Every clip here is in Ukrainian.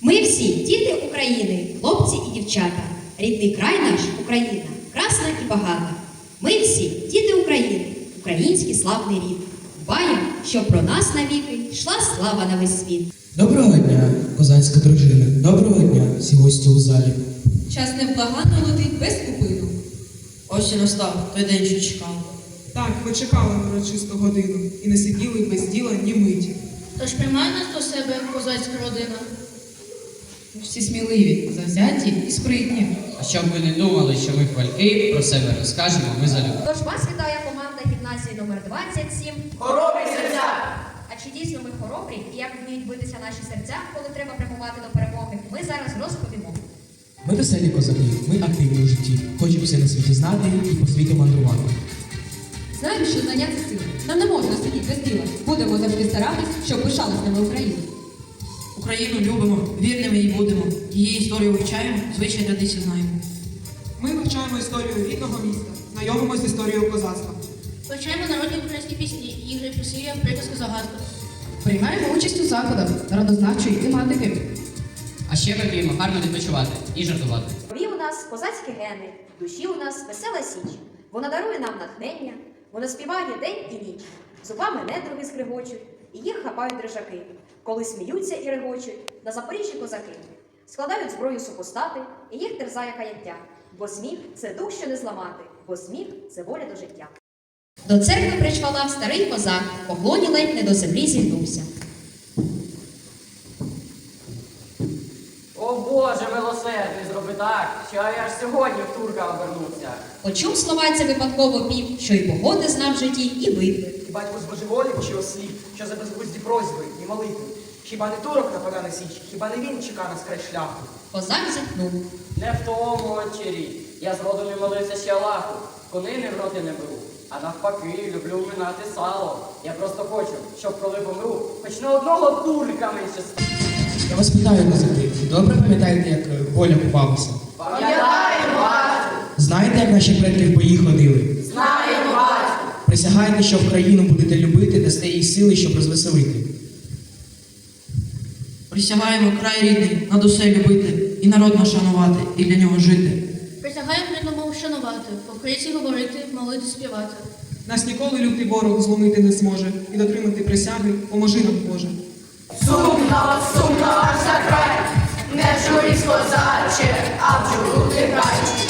Ми всі діти України, хлопці і дівчата. Рідний край наш Україна, красна і багата. Ми всі діти України, український славний рід. Дбаєм, щоб про нас навіки йшла слава на весь світ. Доброго дня, козацька дружина. Доброго дня, всі гості у залі. Час невблаганно летить без купину. Ось і настав той день, що чекав. Так, ми чекали на урочисту годину і не сиділи без діла ні миті. Тож приймай нас до себе, козацька родина. Всі сміливі, завзяті і спритні. А щоб ви не думали, що ми хвальки, про себе розкажемо, ми залюбки. Тож вас вітає команда гімназії номер 27. Хоробрі серця! А чи дійсно ми хоробрі і як вміють битися наші серця, коли треба прямувати до перемоги, ми зараз розповімо. Ми веселі козаки, ми активні у житті. Хочемо все на світі знати і по світу мандрувати. Знаємо, що знання це сила. Нам не можна сидіти без діла. Будемо завжди старатись, щоб пишалась нами Україна. Україну любимо, вірними їй будемо. Її історію вивчаємо, звичай традиції знаємо. Ми вивчаємо історію рідного міста, знайомимося з історією козацтва. Вивчаємо народні українські пісні, ігри, присів'я, приказки, загадки. Приймаємо участь у заходах народознавчої тематики. А ще ми вміємо гарно відпочивати і жартувати. В крові у нас козацькі гени, в душі у нас весела січ. Вона дарує нам натхнення, вона співає день і ніч. Зубами недруги скригочуть, і їх хапають дрижаки. Коли сміються і регочуть, на Запоріжжі козаки. Складають зброю супостати, і їх терзає каяття. Бо сміх це дух, що не зламати, бо сміх це воля до життя. До церкви причвалав старий козак, поклоні ледь не до землі зігнувся. О Боже, милосердний, зроби так, що я аж сьогодні в турка обернувся. Почув слова це випадково пів, що й погоди знав в житті, і битви. І батько збожеволів чи осліп, що за безглузді просьби і молитви. Хіба не турок напада на січ, хіба не він чека нас край шляху? Козак зітхнув. Не в тому очері. Я зроду не молився ще Аллаху, конини в роти не беру. А навпаки, люблю минати сало. Я просто хочу, щоб коли помру, хоч на одного турка менше. Я вас питаю, козаки, добре пам'ятаєте, як воля купалася? Пам'ятаємо! Знаєте, як наші предки в бої ходили? Присягайте, що в країну будете любити, дасте їй сили, щоб розвеселити. Присягаємо край рідний, над усе любити, і народ наш шанувати, і для нього жити. Присягаємо рідному вшанувати, по-українськи говорити, молити, співати. Нас ніколи лютий ворог зломити не зможе, і дотримати присяги поможи нам, Боже. Сумно, сумно аж за край, не журись, козаче, а в журу тихай. Пам'ятай,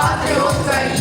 патріот країни,